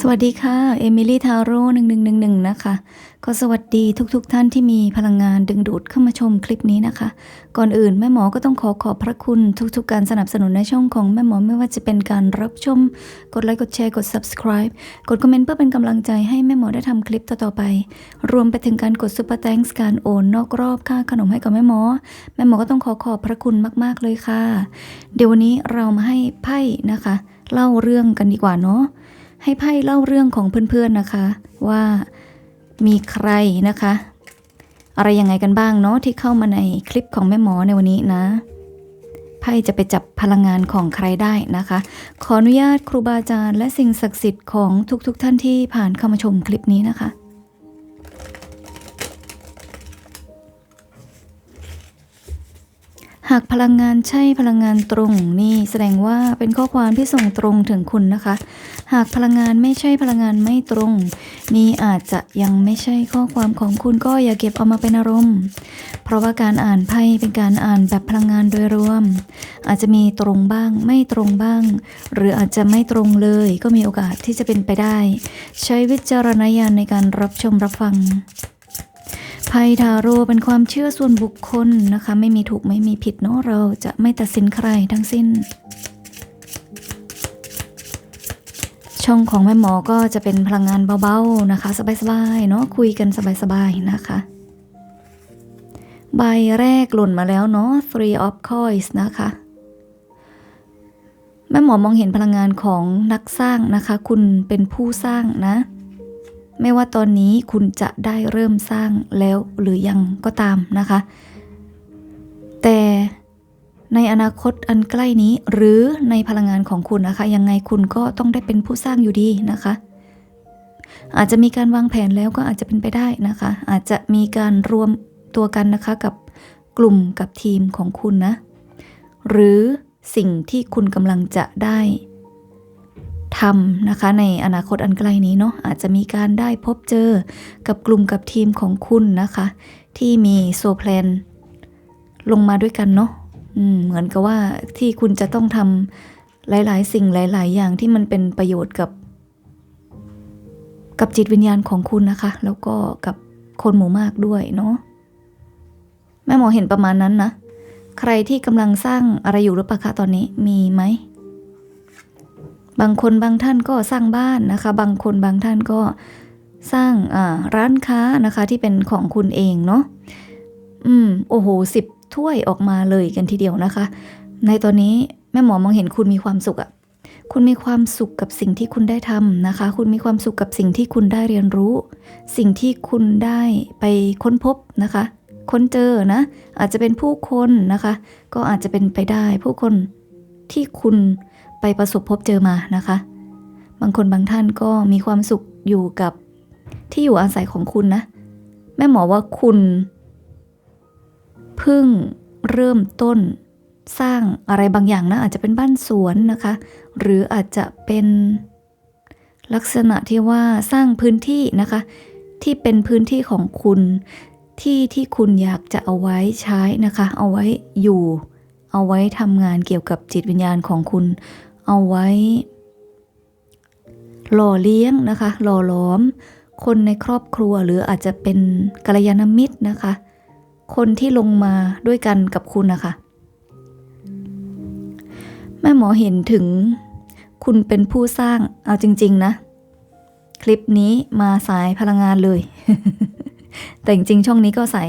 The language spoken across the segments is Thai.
สวัสดีค่ะ เอมิลี่ทาโร่หนึ่งหนึ่งหนึ่งหนึ่งนะคะ ก็สวัสดีทุกๆทท่านที่มีพลังงานดึงดูดเข้ามาชมคลิปนี้นะคะ ก่อนอื่นแม่หมอก็ต้องขอขอบพระคุณทุกๆ การสนับสนุนในช่องของแม่หมอไม่ว่าจะเป็นการรับชม กดไลค์ กดแชร์ กด subscribe กดคอมเมนต์เพื่อเป็นกำลังใจให้แม่หมอได้ทำคลิปต่อๆไป รวมไปถึงการกด super thanks การโอนนอกรอบค่าขนมให้กับแม่หมอ แม่หมอก็ต้องขอขอบพระคุณมากๆเลยค่ะ เดี๋ยววันนี้เรามาให้ไพ่นะคะ เล่าเรื่องกันดีกว่าเนาะ ให้ไพ่เล่าเรื่องของเพื่อนๆนะคะ ว่ามีใครนะคะ อะไรยังไงกันบ้างเนาะที่เข้ามาในคลิปของแม่หมอในวันนี้นะไพ่จะไปจับพลังงานของใครได้นะคะ ขออนุญาตครูบาอาจารย์และสิ่งศักดิ์สิทธิ์ของทุกๆทท่านที่ผ่านเข้ามาชมคลิปนี้นะคะหากพลังงานใช่พลังงานตรงนี่แสดงว่าเป็นข้อความที่ส่งตรงถึงคุณนะคะ หากพลังงานไม่ใช่พลังงานไม่ตรง นี่อาจจะยังไม่ใช่ข้อความของคุณก็อย่าเก็บเอามาเป็นอารมณ์ เพราะว่าการอ่านไพ่เป็นการอ่านแบบพลังงานโดยรวม อาจจะมีตรงบ้างไม่ตรงบ้าง หรืออาจจะไม่ตรงเลยก็มีโอกาสที่จะเป็นไปได้ ใช้วิจารณญาณในการรับชมรับฟังไพ่ทาโร่เป็นความเชื่อส่วนบุคคลนะคะ ไม่มีถูกไม่มีผิดเนาะเราจะไม่ตัดสินใครทั้งสิ้น ช่องของแม่หมอก็จะเป็นพลังงานเบาๆนะคะ สบายๆเนาะคุยกันสบายๆนะคะ ใบแรกหล่นมาแล้วเนาะ three of coins นะคะ แม่หมอมองเห็นพลังงานของนักสร้างนะคะ คุณเป็นผู้สร้างนะ ไม่ว่าตอนนี้คุณจะได้เริ่มสร้างแล้วหรือยังก็ตามนะคะ แต่ ในอนาคตอันใกล้นี้ หรือในพลังงานของคุณนะคะ ยังไงคุณก็ต้องได้เป็นผู้สร้างอยู่ดีนะคะ อาจจะมีการวางแผนแล้วก็อาจจะเป็นไปได้นะคะ อาจจะมีการรวมตัวกันนะคะกับกลุ่มกับทีมของคุณนะ หรือสิ่งที่คุณกำลังจะได้ทำนะคะในอนาคตอันใกล้นี้เนาะอาจจะมีการได้พบเจอกับกลุ่มกับทีมของคุณนะคะ ที่มีโซแพลนลงมาด้วยกันเนาะ เหมือนกับว่าที่คุณจะต้องทำหลาย ๆ สิ่งหลาย ๆ อย่างที่มันเป็นประโยชน์กับ กับจิตวิญญาณของคุณนะคะ แล้วก็กับคนหมู่มากด้วยเนาะแม่หมอเห็นประมาณนั้นนะ ใครที่กำลังสร้างอะไรอยู่หรือเปล่าคะตอนนี้มีไหม บางคนบางท่านก็สร้างบ้านนะคะ บางคนบางท่านก็สร้างร้านค้านะคะที่เป็นของคุณเองเนาะอืม โอ้โหสิบ ถ้วยออกมาเลยกันทีเดียวนะคะ ในตอนนี้แม่หมอมองเห็นคุณมีความสุขอะคุณมีความสุขกับสิ่งที่คุณได้ทำนะคะ คุณมีความสุขกับสิ่งที่คุณได้เรียนรู้ สิ่งที่คุณได้ไปค้นพบนะคะ ค้นเจอนะ อาจจะเป็นผู้คนนะคะ ก็อาจจะเป็นไปได้ผู้คนที่คุณไปประสบพบเจอมานะคะ บางคนบางท่านก็มีความสุขอยู่กับที่อยู่อาศัยของคุณนะ แม่หมอว่าคุณ เพิ่งเริ่มต้น สร้างอะไรบางอย่างนะอาจจะเป็นบ้านสวนนะคะ หรืออาจจะเป็นลักษณะที่ว่าสร้างพื้นที่นะคะ ที่เป็นพื้นที่ของคุณที่ที่คุณอยากจะเอาไว้ใช้นะคะ เอาไว้อยู่ เอาไว้ทำงานเกี่ยวกับจิตวิญญาณของคุณ เอาไว้ หล่อเลี้ยงนะคะ หล่อหลอม คนในครอบครัวหรืออาจจะเป็นกัลยาณมิตรนะคะ คนที่ลงมาด้วยกันกับคุณนะคะ แม่หมอเห็นถึงคุณเป็นผู้สร้างเอาจริง ๆ นะ คลิปนี้มาสายพลังงานเลย แต่จริงๆช่องนี้ก็สาย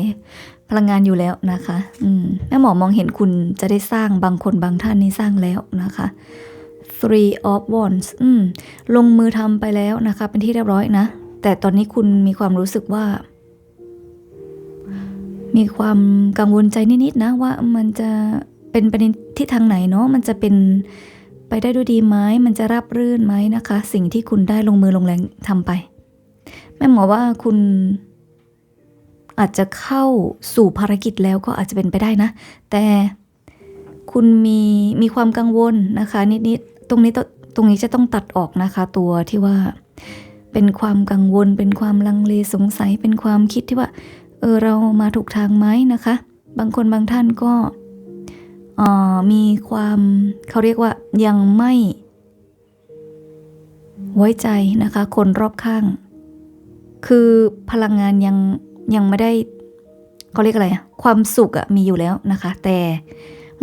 พลังงานอยู่แล้วนะคะอืมแม่หมอมองเห็นคุณจะได้สร้างบางคนบางท่านนี่สร้างแล้วนะคะ three of wands อืมลงมือทำไปแล้วนะคะ เป็นที่เรียบร้อยนะ แต่ตอนนี้คุณมีความรู้สึกว่า มีความกังวลใจนิดๆนะว่ามันจะเป็นไปในทิศทางไหนเนาะมันจะเป็นไปได้ด้วยดีไหมมันจะรับรื่นไหมนะคะ สิ่งที่คุณได้ลงมือลงแรงทำไป แม่หมอว่าคุณอาจจะเข้าสู่ภารกิจแล้วก็อาจจะเป็นไปได้นะ แต่คุณมีมีความกังวลนะคะ นิดๆตรงนี้ตตรงนี้จะต้องตัดออกนะคะ ตัวที่ว่าเป็นความกังวล เป็นความลังเลสงสัยเป็นความคิดที่ว่า เออเรามาถูกทางไหมนะคะ บางคนบางท่านก็มีความเขาเรียกว่ายังไม่ไว้ใจนะคะ คนรอบข้าง คือพลังงานยังยังไม่ได้เขาเรียกอะไรความสุขอะมีอยู่แล้วนะคะ แต่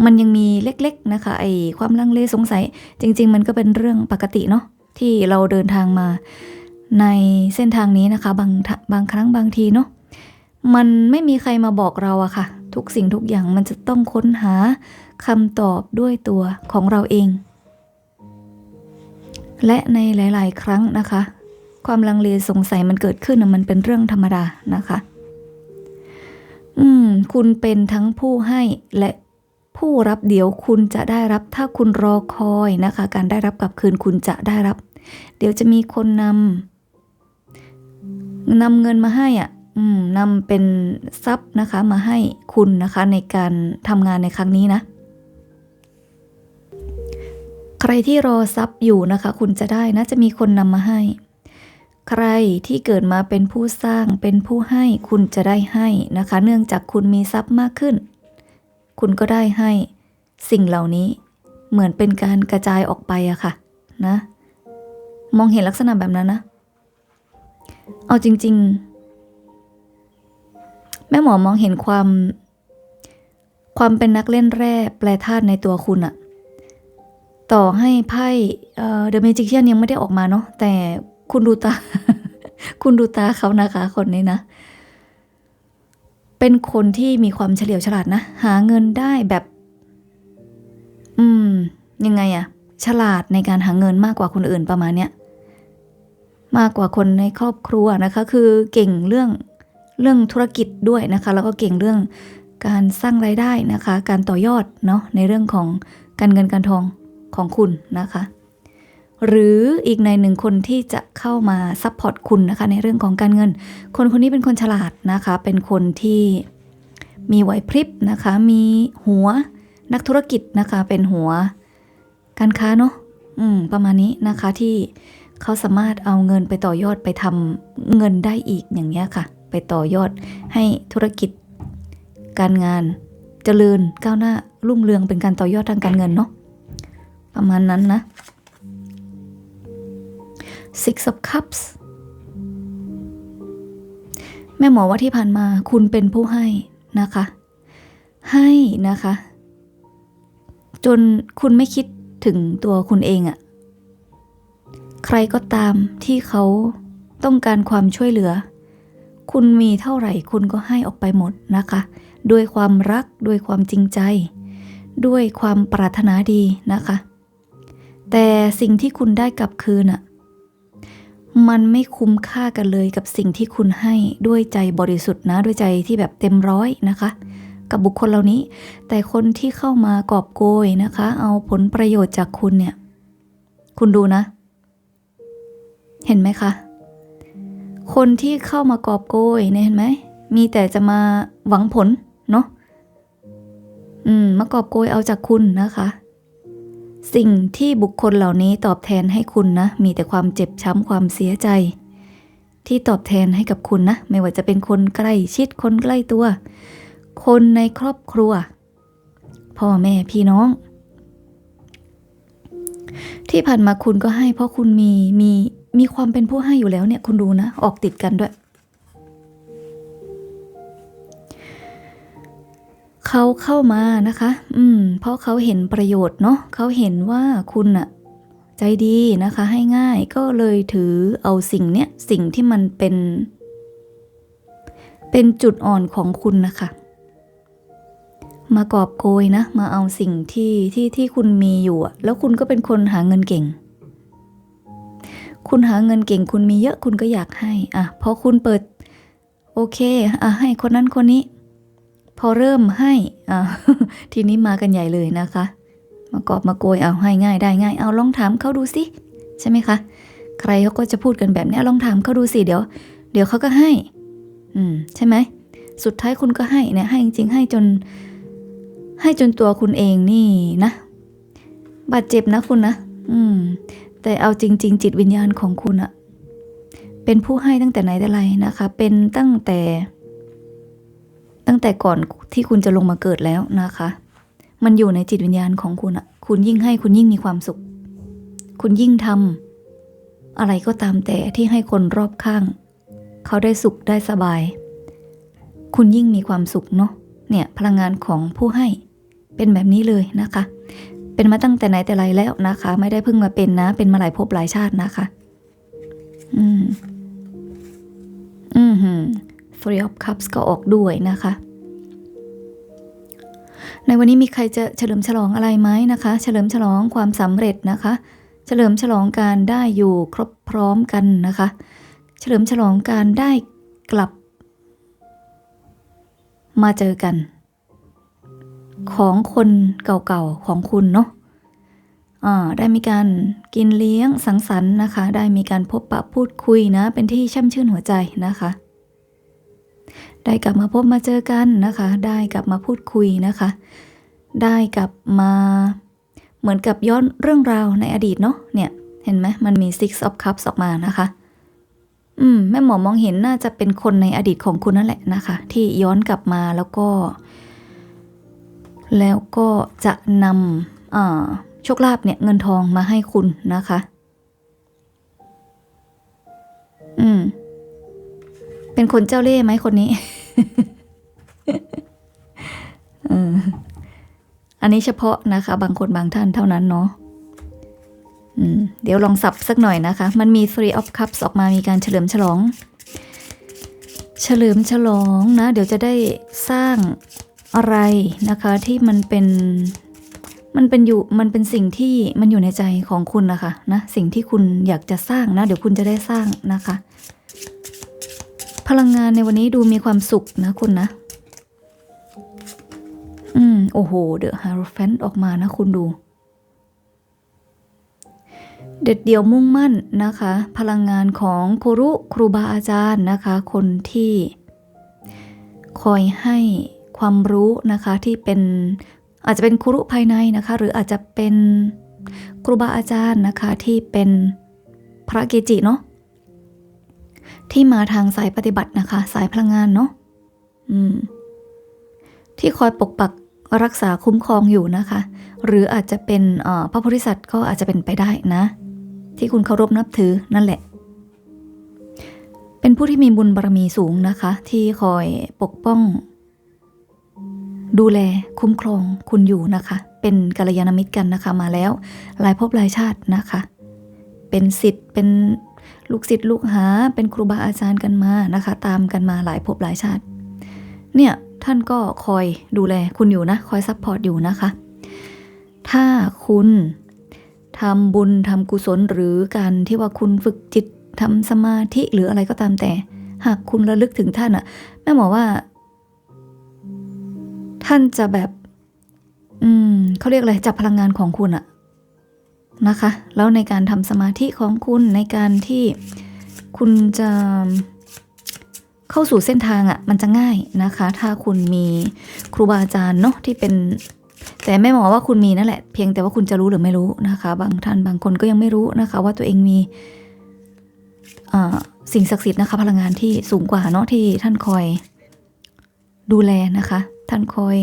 มันยังมีเล็ก ๆนะคะไอความลังเลสงสัย จริง ๆ มันก็เป็นเรื่องปกติเนาะที่เราเดินทางมาในเส้นทางนี้นะคะ บางบางครั้งบางทีเนาะ มันไม่มีใครมาบอกเราอะค่ะ ทุกสิ่งทุกอย่างมันจะต้องค้นหาคำตอบด้วยตัวของเราเอง และในหลาย ๆ ครั้งนะคะ ความลังเลสงสัยมันเกิดขึ้นมันเป็นเรื่องธรรมดานะคะ อืม คุณเป็นทั้งผู้ให้และผู้รับเดี๋ยวคุณจะได้รับ ถ้าคุณรอคอยนะคะ การได้รับกลับคืนคุณจะได้รับ เดี๋ยวจะมีคนนำนำเงินมาให้อะ นำเป็นทรัพย์นะคะมาให้คุณนะคะในการทำงานในครั้งนี้นะ ใครที่รอทรัพย์อยู่นะคะ คุณจะได้นะจะมีคนนำมาให้ ใครที่เกิดมาเป็นผู้สร้างเป็นผู้ให้คุณจะได้ให้นะคะ เนื่องจากคุณมีทรัพย์มากขึ้น คุณก็ได้ให้สิ่งเหล่านี้เหมือนเป็นการกระจายออกไปอะค่ะนะ มองเห็นลักษณะแบบนั้นนะ เอาจริง ๆ แม่หมอมองเห็นความ ความเป็นนักเล่นแร่แปลธาตุในตัวคุณอะต่อให้ไพ่เดอะเมจิเชียนยังไม่ได้ออกมาเนาะแต่คุณดูตา คุณดูตาเขานะคะ คนนี้นะ เป็นคนที่มีความเฉลียวฉลาดนะ หาเงินได้แบบ อืม ยังไงอะฉลาดในการหาเงินมากกว่าคนอื่นประมาณเนี้ยมากกว่าคนในครอบครัวนะคะ คือเก่งเรื่อง เรื่องธุรกิจด้วยนะคะ แล้วก็เก่งเรื่องการสร้างรายได้นะคะ การต่อยอดเนาะในเรื่องของการเงินการทองของคุณนะคะ หรืออีกในหนึ่งคนที่จะเข้ามาซัพพอร์ตคุณนะคะ ในเรื่องของการเงิน คนคนนี้เป็นคนฉลาดนะคะ เป็นคนที่มีไหวพริบนะคะ มีหัวนักธุรกิจนะคะ เป็นหัวการค้าเนาะอืม ประมาณนี้นะคะที่เขาสามารถเอาเงินไปต่อยอดไปทำเงินได้อีกอย่างเงี้ยค่ะ ไปต่อยอดให้ธุรกิจ การงานเจริญก้าวหน้ารุ่งเรืองเป็นการต่อยอดทางการเงินเนาะประมาณนั้นนะ Six of Cups แม่หมอว่าที่ผ่านมาคุณเป็นผู้ให้นะคะ ให้นะคะ จนคุณไม่คิดถึงตัวคุณเองอะใครก็ตามที่เขาต้องการความช่วยเหลือ คุณมีเท่าไหร่คุณก็ให้ออกไปหมดนะคะ ด้วยความรักด้วยความจริงใจ ด้วยความปรารถนาดีนะคะ แต่สิ่งที่คุณได้กลับคืนอะมันไม่คุ้มค่ากันเลยกับสิ่งที่คุณให้ด้วยใจบริสุทธิ์นะ ด้วยใจที่แบบเต็มร้อยนะคะ กับบุคคลเหล่านี้ แต่คนที่เข้ามากอบโกยนะคะ เอาผลประโยชน์จากคุณเนี่ย คุณดูนะ เห็นไหมคะ คนที่เข้ามากอบโกยเนี่ยเห็นไหม มีแต่จะมาหวังผลเนาะอืมมากอบโกยเอาจากคุณนะคะ สิ่งที่บุคคลเหล่านี้ตอบแทนให้คุณนะ มีแต่ความเจ็บช้ำความเสียใจ ที่ตอบแทนให้กับคุณนะ ไม่ว่าจะเป็นคนใกล้ชิดคนใกล้ตัว คนในครอบครัว พ่อแม่พี่น้อง ที่ผ่านมาคุณก็ให้เพราะคุณมีมี มีความเป็นผู้ให้อยู่แล้วเนี่ยคุณดูนะ ออกติดกันด้วย เขาเข้ามานะคะ อืม เพราะเขาเห็นประโยชน์เนาะเขาเห็นว่าคุณอะใจดีนะคะ ให้ง่ายก็เลยถือเอาสิ่งเนี้ยสิ่งที่มันเป็น เป็นจุดอ่อนของคุณนะคะมากอบโกยนะ มาเอาสิ่งที่ที่ที่คุณมีอยู่อะแล้วคุณก็เป็นคนหาเงินเก่ง คุณหาเงินเก่งคุณมีเยอะคุณก็อยากให้ อะ พอคุณเปิด โอเค อะ ให้คนนั้นคนนี้ พอเริ่มให้ อะ ทีนี้มากันใหญ่เลยนะคะ มากอบมาโกยเอาให้ง่ายได้ง่าย เอาลองถามเขาดูสิ ใช่ไหมคะ ใครเขาก็จะพูดกันแบบนี้ลองถามเขาดูสิ เดี๋ยว เดี๋ยวเขาก็ให้ อืม ใช่ไหม สุดท้ายคุณก็ให้เนี่ย ให้จริงๆ ให้จน ให้จนตัวคุณเองนี่นะ บาดเจ็บนะคุณนะ อืม แต่เอาจริง ๆ จิตวิญญาณของคุณอะเป็นผู้ให้ตั้งแต่ไหนแต่ไรนะคะ เป็นตั้งแต่ ตั้งแต่ก่อนที่คุณจะลงมาเกิดแล้วนะคะ มันอยู่ในจิตวิญญาณของคุณอะคุณยิ่งให้คุณยิ่งมีความสุข คุณยิ่งทำอะไรก็ตามแต่ที่ให้คนรอบข้าง เขาได้สุขได้สบาย คุณยิ่งมีความสุขเนาะเนี่ยพลังงานของผู้ให้เป็นแบบนี้เลยนะคะ เป็นมาตั้งแต่ไหนแต่ไรแล้วนะคะ ไม่ได้เพิ่งมาเป็นนะ เป็นมาหลายภพหลายชาตินะคะ อืม อืมหืม Three of Cups ก็ออกด้วยนะคะ ในวันนี้มีใครจะเฉลิมฉลองอะไรไหมนะคะ เฉลิมฉลองความสำเร็จนะคะ เฉลิมฉลองการได้อยู่ครบพร้อมกันนะคะ เฉลิมฉลองการได้กลับ มาเจอกัน ของคนเก่าๆของคุณเนาะได้มีการกินเลี้ยงสังสรรค์นะคะ ได้มีการพบปะพูดคุยนะ เป็นที่ช่ำชื่นหัวใจนะคะ ได้กลับมาพบมาเจอกันนะคะ ได้กลับมาพูดคุยนะคะ ได้กลับมาเหมือนกับย้อนเรื่องราวในอดีตเนาะเนี่ย เห็นไหมมันมี six of cups ออกมานะคะ อืมแม่หมอมองเห็นน่าจะเป็นคนในอดีตของคุณนั่นแหละนะคะ ที่ย้อนกลับมาแล้วก็ แล้วก็จะนำโชคลาภเนี่ยเงินทองมาให้คุณนะคะ อืม เป็นคนเจ้าเล่ห์ไหมคนนี้อออันนี้เฉพาะนะคะ บางคนบางท่านเท่านั้นเนาะอืมเดี๋ยวลองสับสักหน่อยนะคะ มันมี three of cups ออกมามีการเฉลิมฉลอง เฉลิมฉลองนะ เดี๋ยวจะได้สร้าง อะไรนะคะที่มันเป็นมันเป็นอยู่มันเป็นสิ่งที่มันอยู่ในใจของคุณนะคะนะสิ่งที่คุณอยากจะสร้างนะ เดี๋ยวคุณจะได้สร้างนะคะ พลังงานในวันนี้ดูมีความสุขนะคุณนะ อืมโอ้โหเดอะฮาร์ฟนออกมานะคุณดู เด็ดเดี่ยวมุ่งมั่นนะคะ พลังงานของครูรุครูบาอาจารย์นะคะ คนที่คอยให้ ความรู้นะคะที่เป็นอาจจะเป็นครูรุภายในนะคะ หรืออาจจะเป็นครูบาอาจารย์นะคะที่เป็นพระเกจิเนาะที่มาทางสายปฏิบัตินะคะ สายพลังงานเนาะอืม ที่คอยปกปักรักษาคุ้มครองอยู่นะคะ หรืออาจจะเป็นเอ่อพระโพธิสัตว์ก็อาจจะเป็นไปได้นะ ที่คุณเคารพนับถือนั่นแหละ เป็นผู้ที่มีบุญบารมีสูงนะคะ ที่คอยปกป้อง ดูแลคุ้มครองคุณอยู่นะคะ เป็นกัลยาณมิตรกันนะคะมาแล้ว หลายภพหลายชาตินะคะ เป็นสิทธิ์เป็นลูกศิษย์ลูกหา เป็นครูบาอาจารย์กันมานะคะ ตามกันมาหลายภพหลายชาติ เนี่ยท่านก็คอยดูแลคุณอยู่นะ คอยซัพพอร์ตอยู่นะคะ ถ้าคุณทำบุญทำกุศลหรือการที่ว่าคุณฝึกจิตทำสมาธิหรืออะไรก็ตามแต่ หากคุณระลึกถึงท่านอะแม่หมอว่า ท่านจะแบบ อืมเขาเรียกอะไรจับพลังงานของคุณอะนะคะ แล้วในการทำสมาธิของคุณในการที่คุณจะเข้าสู่เส้นทางอะมันจะง่ายนะคะ ถ้าคุณมีครูบาอาจารย์เนาะที่เป็น แต่แม่หมอว่าคุณมีนั่นแหละ เพียงแต่ว่าคุณจะรู้หรือไม่รู้นะคะ บางท่านบางคนก็ยังไม่รู้นะคะ ว่าตัวเองมีสิ่งศักดิ์สิทธิ์นะคะ พลังงานที่สูงกว่าเนาะที่ท่านคอยดูแลนะคะ ท่านคอย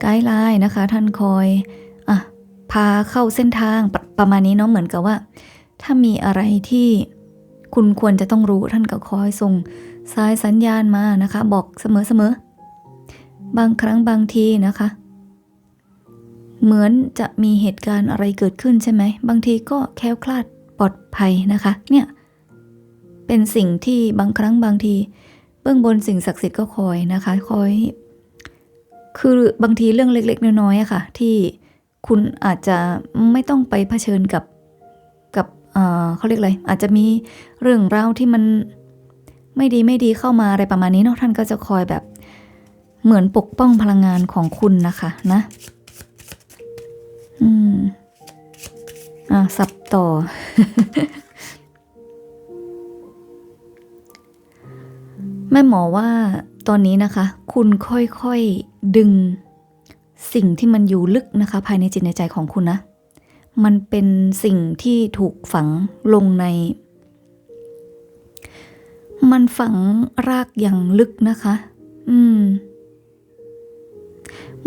ไกด์ไลน์นะคะ ท่านคอยอะพาเข้าเส้นทางปประมาณนี้เนาะเหมือนกับว่า ถ้ามีอะไรที่คุณควรจะต้องรู้ท่านก็คอยส่งสายสัญญาณมานะคะ บอกเสมอๆบางครั้งบางทีนะคะ เหมือนจะมีเหตุการณ์อะไรเกิดขึ้นใช่ไหมบางทีก็แคล้วคลาดปลอดภัยนะคะ เนี่ยเป็นสิ่งที่บางครั้งบางที เบื้องบนสิ่งศักดิ์สิทธิ์ก็คอยนะคะ คอย คือบางทีเรื่องเล็ก ๆ น้อยๆอะค่ะ ที่คุณอาจจะไม่ต้องไปเผชิญกับกับเขาเรียกอะไรอาจจะมีเรื่องราวที่มันไม่ดีไม่ดีเข้ามาอะไรประมาณนี้เนาะท่านก็จะคอยแบบเหมือนปกป้องพลังงานของคุณนะคะนะ อืม อะสับต่อ แม่หมอว่า ตอนนี้นะคะ คุณค่อยๆดึงสิ่งที่มันอยู่ลึกนะคะ ภายในจิตในใจของคุณนะ มันเป็นสิ่งที่ถูกฝังลงใน มันฝังรากอย่างลึกนะคะ อืม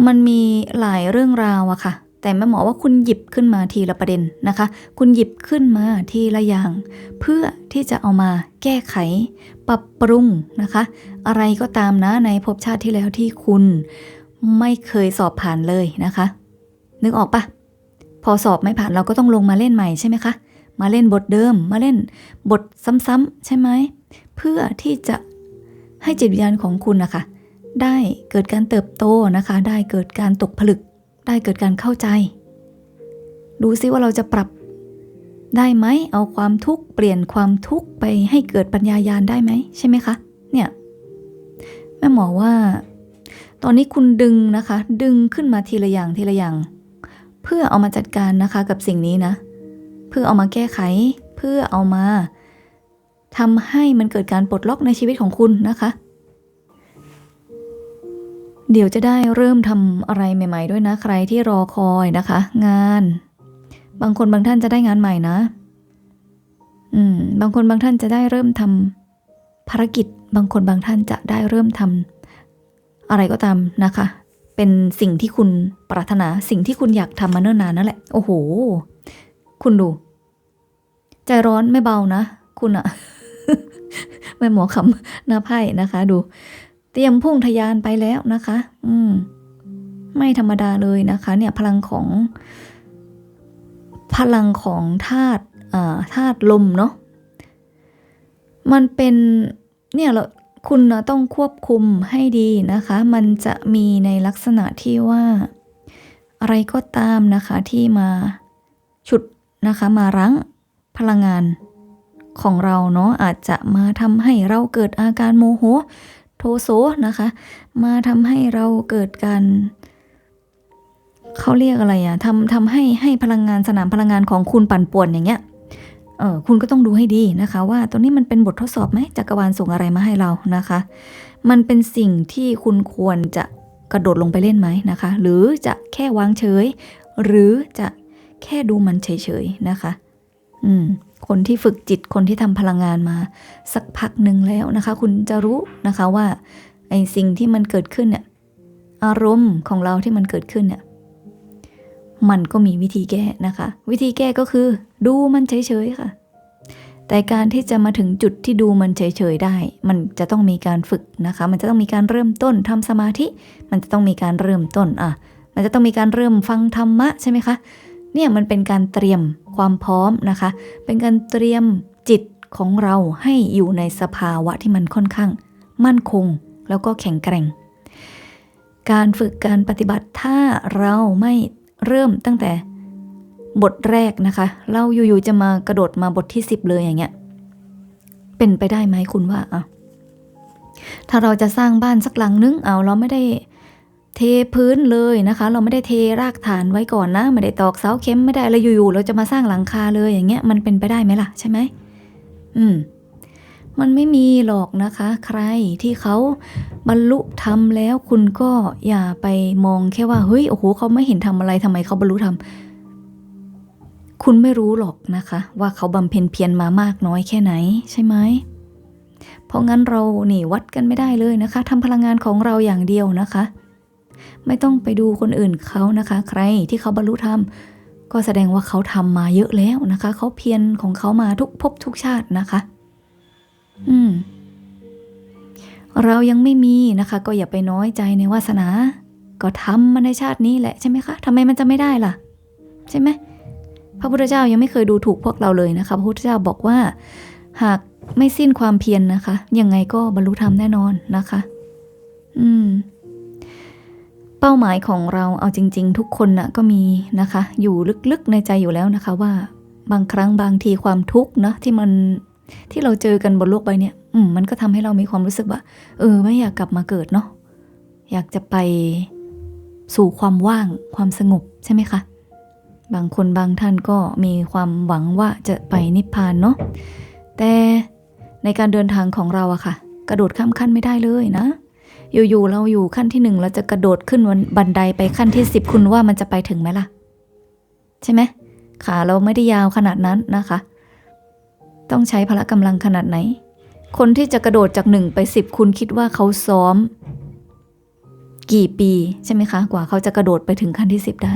มันมีหลายเรื่องราวอะค่ะ แต่แม่หมอว่าคุณหยิบขึ้นมาทีละประเด็นนะคะ คุณหยิบขึ้นมาทีละอย่าง เพื่อที่จะเอามาแก้ไข ปรับปรุงนะคะ อะไรก็ตามนะในภพชาติที่แล้วที่คุณไม่เคยสอบผ่านเลยนะคะ นึกออกปะพอสอบไม่ผ่านเราก็ต้องลงมาเล่นใหม่ใช่ไหมคะมาเล่นบทเดิมมาเล่นบทซ้ำๆใช่ไหมเพื่อที่จะให้จิตวิญญาณของคุณนะคะได้เกิดการเติบโตนะคะ ได้เกิดการตกผลึก ได้เกิดการเข้าใจ ดูซิว่าเราจะปรับได้ไหมเอาความทุกข์เปลี่ยนความทุกข์ไปให้เกิดปัญญายาณได้ไหมใช่ไหมคะ เนี่ยแม่หมอว่า ตอนนี้คุณดึงนะคะ ดึงขึ้นมาทีละอย่างทีละอย่าง เพื่อเอามาจัดการนะคะกับสิ่งนี้นะ เพื่อเอามาแก้ไข เพื่อเอามาทำให้มันเกิดการปลดล็อกในชีวิตของคุณนะคะ เดี๋ยวจะได้เริ่มทำอะไรใหม่ ๆ ด้วยนะ ใครที่รอคอยนะคะ งาน บางคนบางท่านจะได้งานใหม่นะ อืม บางคนบางท่านจะได้เริ่มทำภารกิจ บางคนบางท่านจะได้เริ่มทำอะไรก็ตามนะคะ เป็นสิ่งที่คุณปรารถนา สิ่งที่คุณอยากทำมาเนิ่นนานนั่นแหละ โอ้โห คุณดู ใจร้อนไม่เบานะ คุณอะแม่หมอคำหน้าไพ่นะคะ ดู เตรียมพุ่งทะยานไปแล้วนะคะ อืม ไม่ธรรมดาเลยนะคะ เนี่ยพลังของ พลังของธาตุอ่าธาตุลมเนาะมันเป็นเนี่ยเราคุณนะต้องควบคุมให้ดีนะคะ มันจะมีในลักษณะที่ว่า อะไรก็ตามนะคะที่มาฉุดนะคะมารั้งพลังงานของเราเนาะอาจจะมาทำให้เราเกิดอาการโมโห โทโสนะคะ มาทำให้เราเกิดการเขาเรียกอะไรอะทำทำให้ให้พลังงานสนามพลังงานของคุณปั่นป่วนอย่างเงี้ยเออคุณก็ต้องดูให้ดีนะคะ ว่าตัวนี้มันเป็นบททดสอบไหมจักรวาลส่งอะไรมาให้เรานะคะ มันเป็นสิ่งที่คุณควรจะกระโดดลงไปเล่นไหมนะคะ หรือจะแค่วางเฉย หรือจะแค่ดูมันเฉยๆนะคะ อืม คนที่ฝึกจิตคนที่ทำพลังงานมาสักพักหนึ่งแล้วนะคะ คุณจะรู้นะคะว่าไอ้สิ่งที่มันเกิดขึ้นเนี่ยอารมณ์ของเราที่มันเกิดขึ้นเนี่ยมันก็มีวิธีแก้นะคะ วิธีแก้ก็คือดูมันเฉยๆค่ะ แต่การที่จะมาถึงจุดที่ดูมันเฉยๆได้ มันจะต้องมีการฝึกนะคะ มันจะต้องมีการเริ่มต้นทำสมาธิ มันจะต้องมีการเริ่มต้นอะ มันจะต้องมีการเริ่มฟังธรรมะใช่ไหมคะ เนี่ยมันเป็นการเตรียมความพร้อมนะคะ เป็นการเตรียมจิตของเราให้อยู่ในสภาวะที่มันค่อนข้าง มั่นคงแล้วก็แข็งแกร่ง การฝึกการปฏิบัติถ้าเราไม่เริ่มตั้งแต่บทแรกนะคะ เราอยู่ๆจะมากระโดดมาบทที่ 10 เลยอย่างเงี้ย เป็นไปได้ไหมคุณว่าอะถ้าเราจะสร้างบ้านสักหลังนึง เอาเราไม่ได้ เทพื้นเลยนะคะ เราไม่ได้เทรากฐานไว้ก่อนนะ ไม่ได้ตอกเสาเข็มไม่ได้อะไรอยู่ๆเราจะมาสร้างหลังคาเลยอย่างเงี้ยมันเป็นไปได้ไหมล่ะใช่ไหมอืมมันไม่มีหรอกนะคะ ใครที่เขาบรรลุธรรมแล้วคุณก็อย่าไปมองแค่ว่าเฮ้ยโอ้โหเขาไม่เห็นทำอะไรทำไมเขาบรรลุธรรมคุณไม่รู้หรอกนะคะ ว่าเขาบำเพ็ญเพียรมามากน้อยแค่ไหนใช่ไหมเพราะงั้นเราหนี่วัดกันไม่ได้เลยนะคะทำพลังงานของเราอย่างเดียวนะคะ ไม่ต้องไปดูคนอื่นเขานะคะ ใครที่เขาบรรลุธรรมก็แสดงว่าเขาทำมาเยอะแล้วนะคะ เขาเพียรของเขามาทุกภพทุกชาตินะคะ อืม เรายังไม่มีนะคะ ก็อย่าไปน้อยใจในวาสนา ก็ทำมาในชาตินี้แหละใช่ไหมคะทำไมมันจะไม่ได้ล่ะ ใช่ไหมพระพุทธเจ้ายังไม่เคยดูถูกพวกเราเลยนะคะ พระพุทธเจ้าบอกว่า หากไม่สิ้นความเพียรนนะคะ ยังไงก็บรรลุธรรมแน่นอนนะคะ อืม เป้าหมายของเราเอาจริง ๆ ทุกคนนะก็มีนะคะ อยู่ลึกๆในใจอยู่แล้วนะคะว่า บางครั้งบางทีความทุกข์นะที่มันที่เราเจอกันบนโลกใบนี้อืมมันก็ทำให้เรามีความรู้สึกว่า เออ ไม่อยากกลับมาเกิดเนาะอยากจะไปสู่ความว่างความสงบใช่ไหมคะ บางคนบางท่านก็มีความหวังว่าจะไปนิพพานเนาะแต่ในการเดินทางของเราอะค่ะ กระโดดข้ามขั้นไม่ได้เลยนะ อยู่ๆเราอยู่ขั้นที่หนึ่งเราจะกระโดดขึ้นบันไดไปขั้นที่สิบคุณว่ามันจะไปถึงไหมล่ะ ใช่ไหมขาเราไม่ได้ยาวขนาดนั้นนะคะ ต้องใช้พละกำลังขนาดไหน คนที่จะกระโดดจากหนึ่งไปสิบคุณคิดว่าเขาซ้อม กี่ปีใช่ไหมคะ กว่าเขาจะกระโดดไปถึงขั้นที่สิบได้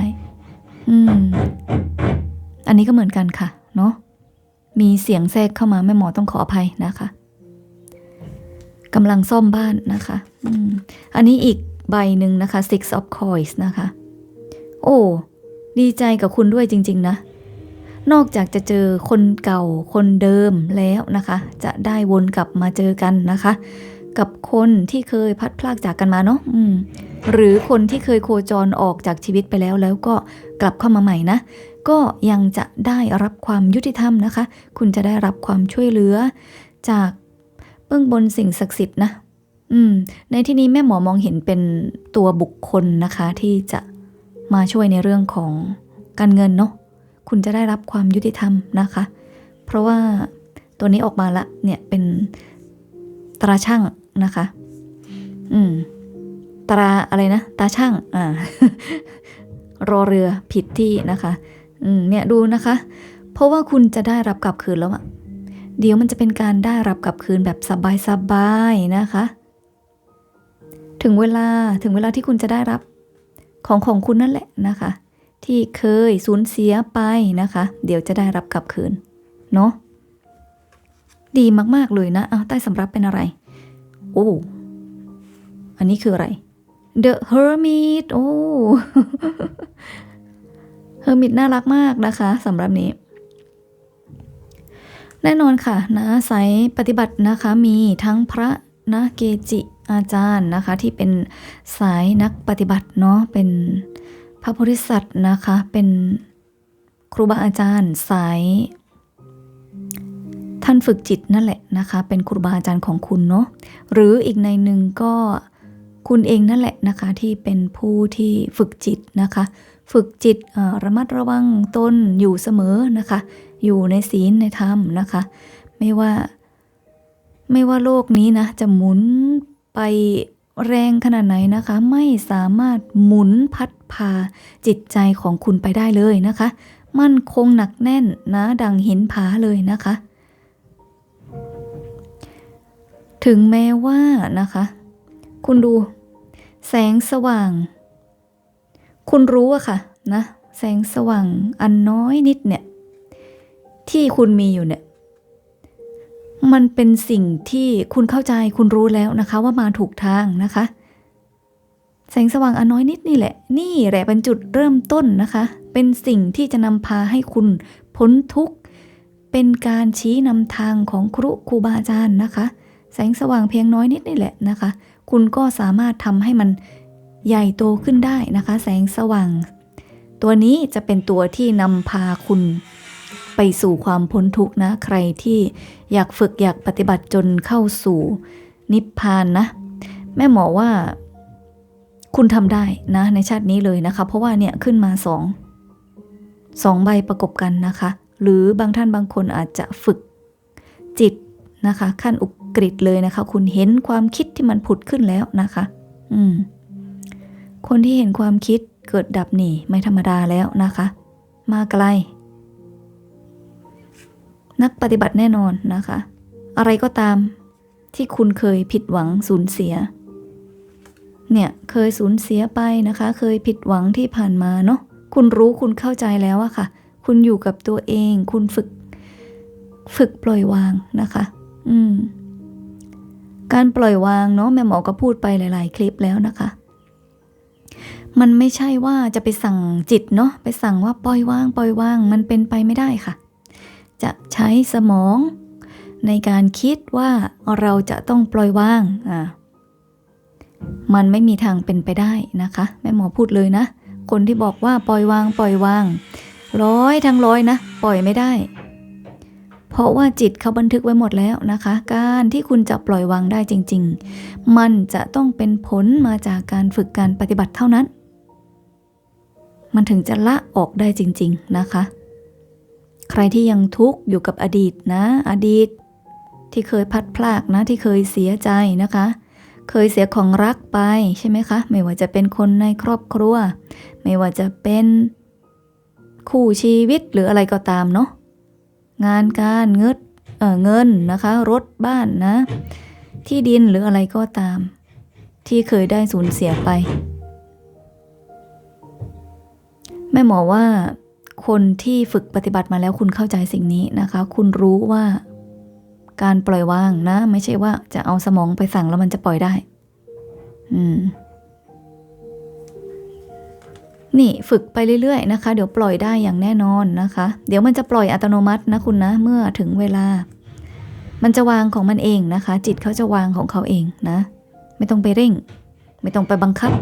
อืม อันนี้ก็เหมือนกันค่ะ เนาะมีเสียงแทรกเข้ามาแม่หมอต้องขออภัยนะคะ กำลังซ่อมบ้านนะคะออันนี้อีกใบหนึ่งนะคะ six of coins นะคะ โอ้ ดีใจกับคุณด้วยจริง ๆ นะ นอกจากจะเจอคนเก่าคนเดิมแล้วนะคะ จะได้วนกลับมาเจอกันนะคะ กับคนที่เคยพัดพลากจากกันมาเนาะหรือคนที่เคยโคจรออกจากชีวิตไปแล้วแล้วก็กลับเข้ามาใหม่นะก็ยังจะได้รับความยุติธรรมนะคะ คุณจะได้รับความช่วยเหลือจาก เบื้องบนสิ่งศักดิ์สิทธิ์นะอืม ในที่นี้แม่หมอมองเห็นเป็นตัวบุคคลนะคะ ที่จะมาช่วยในเรื่องของการเงินเนาะคุณจะได้รับความยุติธรรมนะคะ เพราะว่าตัวนี้ออกมาละเนี่ยเป็นตราช่างนะคะ อืม ตราอะไรนะ ตาช่าง อ่ารอเรือผิดที่นะคะ อืม เนี่ยดูนะคะ เพราะว่าคุณจะได้รับกลับคืนแล้วอะ เดี๋ยวมันจะเป็นการได้รับกลับคืนแบบสบายๆนะคะ ถึงเวลาถึงเวลาที่คุณจะได้รับของของคุณนั่นแหละนะคะ ที่เคยสูญเสียไปนะคะ เดี๋ยวจะได้รับกลับคืนเนาะดีมากๆเลยนะเอาใต้สำรับเป็นอะไร โอ้อันนี้คืออะไร The Hermit โอ้ Hermit น่ารักมากนะคะสำหรับนี้ แน่นอนค่ะนะสายปฏิบัตินะคะมีทั้งพระนะเกจิอาจารย์นะคะที่เป็นสายนักปฏิบัติเนาะเป็นพระโพธิสัตว์นะคะเป็นครูบาอาจารย์สายท่านฝึกจิตนั่นแหละนะคะเป็นครูบาอาจารย์ของคุณเนาะหรืออีกในหนึ่งก็คุณเองนั่นแหละนะคะที่เป็นผู้ที่ฝึกจิตนะคะ ฝึกจิตระมัดระวังตนอยู่เสมอนะคะ อยู่ในศีลในธรรมนะคะ ไม่ว่า ไม่ว่าโลกนี้นะ จะหมุนไปแรงขนาดไหนนะคะ ไม่สามารถหมุนพัดพาจิตใจของคุณไปได้เลยนะคะ มั่นคงหนักแน่นนะดังหินผาเลยนะคะ ถึงแม้ว่านะคะ คุณดู แสงสว่าง คุณรู้อะค่ะนะ แสงสว่างอันน้อยนิดเนี่ย ที่คุณมีอยู่เนี่ย มันเป็นสิ่งที่คุณเข้าใจคุณรู้แล้วนะคะ ว่ามาถูกทางนะคะ แสงสว่างอันน้อยนิดนี่แหละ นี่แหละเป็นจุดเริ่มต้นนะคะ เป็นสิ่งที่จะนำพาให้คุณพ้นทุกข์ เป็นการชี้นำทางของครูครูบาอาจารย์นะคะ แสงสว่างเพียงน้อยนิดนี่แหละนะคะ คุณก็สามารถทำให้มันใหญ่โตขึ้นได้นะคะ แสงสว่าง ตัวนี้จะเป็นตัวที่นำพาคุณ ไปสู่ความพ้นทุกข์นะ ใครที่อยากฝึกอยากปฏิบัติจนเข้าสู่นิพพานนะ แม่หมอว่าคุณทำได้นะในชาตินี้เลยนะคะ เพราะว่าเนี่ยขึ้นมาสองสองใบประกบกันนะคะ หรือบางท่านบางคนอาจจะฝึกจิตนะคะ ขั้นอุกฤษเลยนะคะ คุณเห็นความคิดที่มันผุดขึ้นแล้วนะคะ อืม คนที่เห็นความคิดเกิดดับหนีไม่ธรรมดาแล้วนะคะ มาไกล นักปฏิบัติแน่นอนนะคะ อะไรก็ตามที่คุณเคยผิดหวังสูญเสีย เนี่ยเคยสูญเสียไปนะคะ เคยผิดหวังที่ผ่านมาเนาะคุณรู้คุณเข้าใจแล้วอะค่ะ คุณอยู่กับตัวเอง คุณฝึก ฝึกปล่อยวางนะคะ อืม การปล่อยวางเนาะแม่หมอก็พูดไปหลาย ๆ คลิปแล้วนะคะ มันไม่ใช่ว่าจะไปสั่งจิตเนาะไปสั่งว่าปล่อยวาง ปล่อยวาง มันเป็นไปไม่ได้ค่ะ จะใช้สมอง ในการคิดว่าเราจะต้องปล่อยวางอ่ามันไม่มีทางเป็นไปได้นะคะแม่หมอพูดเลยนะ คนที่บอกว่าปล่อยวางปล่อยวาง ร้อยทั้งร้อยนะ ปล่อยไม่ได้ เพราะว่าจิตเขาบันทึกไว้หมดแล้วนะคะ การที่คุณจะปล่อยวางได้จริง ๆ มันจะต้องเป็นผลมาจากการฝึกการปฏิบัติเท่านั้น มันถึงจะละออกได้จริง ๆ นะคะ ใครที่ยังทุกข์อยู่กับอดีตนะ อดีต ที่เคยพัดพลากนะ ที่เคยเสียใจนะคะ เคยเสียของรักไปใช่ไหมคะ ไม่ว่าจะเป็นคนในครอบครัว ไม่ว่าจะเป็นคู่ชีวิตหรืออะไรก็ตามเนาะงานการเงินเออเงินนะคะ รถบ้านนะ ที่ดินหรืออะไรก็ตาม ที่เคยได้สูญเสียไป แม่หมอว่า คนที่ฝึกปฏิบัติมาแล้วคุณเข้าใจสิ่งนี้นะคะ คุณรู้ว่า การปล่อยวางนะ ไม่ใช่ว่าจะเอาสมองไปสั่งแล้วมันจะปล่อยได้ อืม นี่ฝึกไปเรื่อยๆนะคะ เดี๋ยวปล่อยได้อย่างแน่นอนนะคะ เดี๋ยวมันจะปล่อยอัตโนมัตินะคุณนะ เมื่อถึงเวลา มันจะวางของมันเองนะคะ จิตเขาจะวางของเขาเองนะ ไม่ต้องไปเร่ง ไม่ต้องไปบังคับ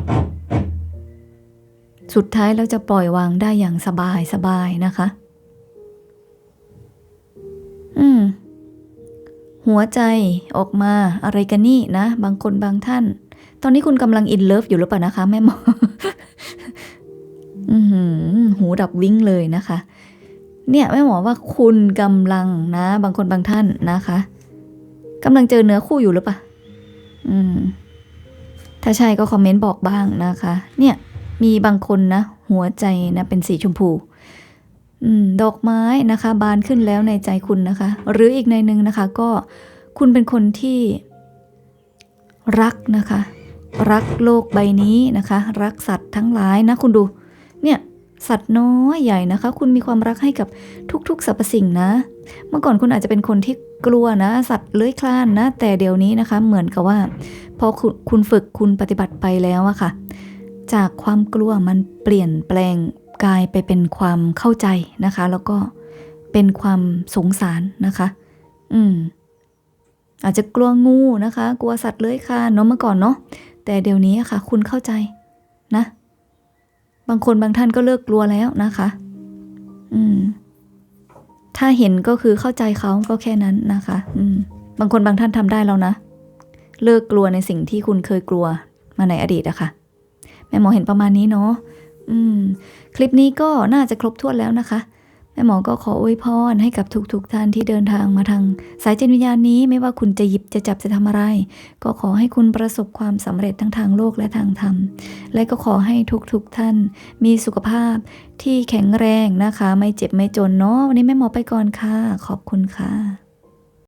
สุดท้ายแล้วจะปล่อยวางได้อย่างสบายสบายนะคะ อืม หัวใจออกมาอะไรกันนี่นะ บางคนบางท่าน ตอนนี้คุณกำลังอินเลิฟอยู่หรือเปล่านะคะ แม่หมออือหือหูดับวิ้งเลยนะคะ เนี่ยแม่หมอว่าคุณกำลังนะ บางคนบางท่านนะคะกำลังเจอเนื้อคู่อยู่หรือเปล่าอืม ถ้าใช่ก็คอมเมนต์บอกบ้างนะคะ เนี่ย มีบางคนนะ หัวใจนะเป็นสีชมพูดอกไม้นะคะ บานขึ้นแล้วในใจคุณนะคะ หรืออีกในหนึ่งนะคะ ก็คุณเป็นคนที่รักนะคะ รักโลกใบนี้นะคะ รักสัตว์ทั้งหลายนะคุณดู เนี่ยสัตว์น้อยใหญ่นะคะ คุณมีความรักให้กับทุกๆสรรพสิ่งนะ เมื่อก่อนคุณอาจจะเป็นคนที่กลัวนะ สัตว์เลื้อยคลานนะ แต่เดี๋ยวนี้นะคะ เหมือนกับว่า พอคุณคุณฝึกคุณปฏิบัติไปแล้วอะค่ะ จากความกลัวมันเปลี่ยนแปลงกลายไปเป็นความเข้าใจนะคะ แล้วก็เป็นความสงสารนะคะ อืม อาจจะกลัวงูนะคะ กลัวสัตว์เลื้อยคลานเนาะเมื่อก่อนเนาะแต่เดี๋ยวนี้ค่ะ คุณเข้าใจนะ บางคนบางท่านก็เลิกกลัวแล้วนะคะ อืม ถ้าเห็นก็คือเข้าใจเขาก็แค่นั้นนะคะ อืม บางคนบางท่านทำได้แล้วนะ เลิกกลัวในสิ่งที่คุณเคยกลัวมาในอดีตอะค่ะ แม่หมอเห็นประมาณนี้เนาะอืม คลิปนี้ก็น่าจะครบถ้วนแล้วนะคะ แม่หมอก็ขออวยพรให้กับทุกๆทท่านที่เดินทางมาทาง สายจิตวิญญาณนี้ไม่ว่าคุณจะหยิบจะจับจะทำอะไร ก็ขอให้คุณประสบความสำเร็จทั้งทางโลกและทางธรรม และก็ขอให้ทุกๆทท่าน มีสุขภาพที่แข็งแรงนะคะ ไม่เจ็บไม่จนเนาะวันนี้แม่หมอไปก่อนค่ะ ขอบคุณค่ะ